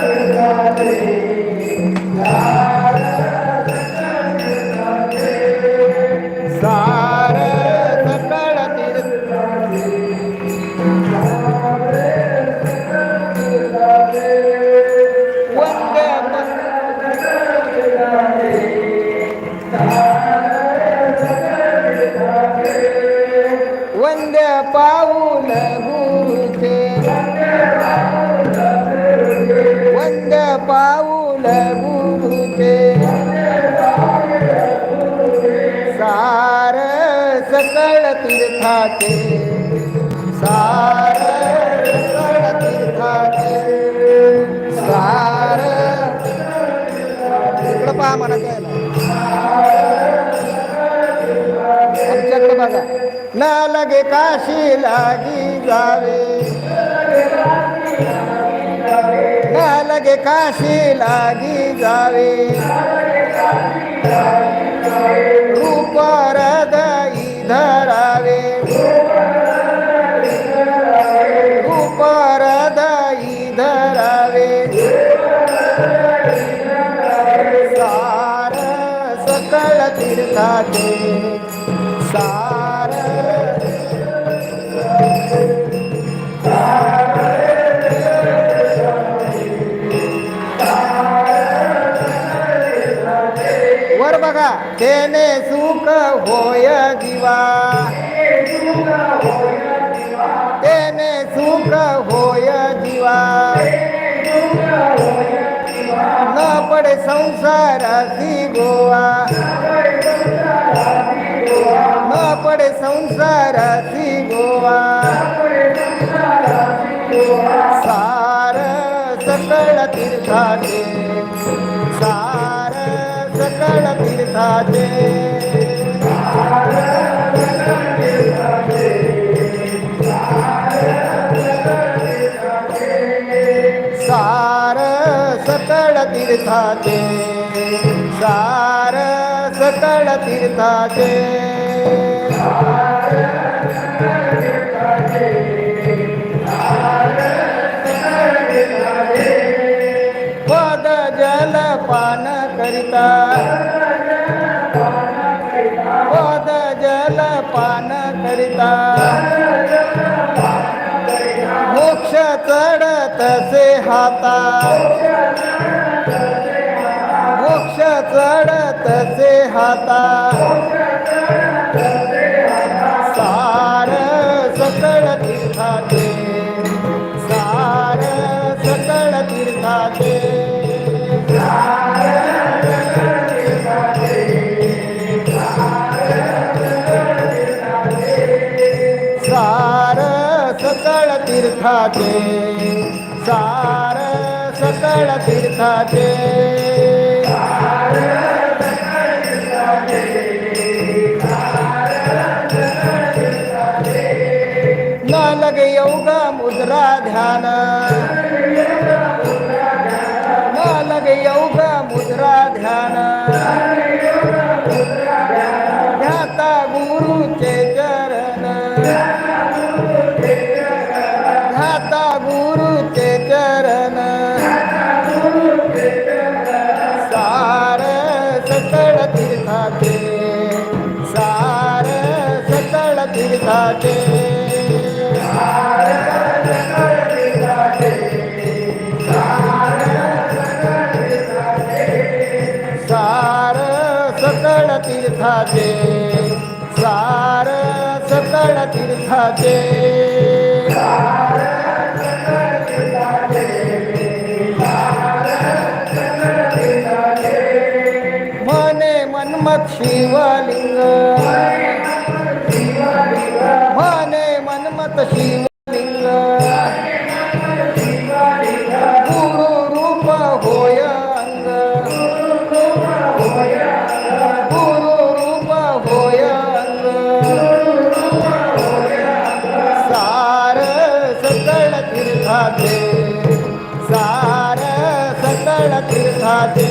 सार पाऊल सार सकळ तीर्थाचे। सार सकळ तीर्थाचे। सार इकडं पहा म्हणा आमच्याकडे बघा. न लगे काशी लागी जावे. काशी लागी जावे. रूप हृदयी धरावे रूप हृदयी धरावे सार सकल तीर्थाचे सार वर बघा तेने सुख होय दिवा. तेने सुख होय दिवा. न पडे संसाराची गोवा. न पडे संसाराची गोवा. सार सकळ तीर्थाचे तीर्थाचे सार सकळ तीर्थाचे सार सकळ तीर्थाचे. पद जल पान करिता पान करिता मोक्ष चढत से हाता. मोक्ष चढत से हाता. सार सकळ तीर्थाचे. सार सकळ तीर्थाचे. तीर्थाचे सार सकळ तीर्थाचे. न लगे योगा मुद्रा ध्यान. न लगे योगा मुद्रा ध्यान. सकळ तीर्थाचे सार सकळ तीर्थाचे. मने मनमत शिवल. तीर्थाचे सार सकळ तीर्थाचे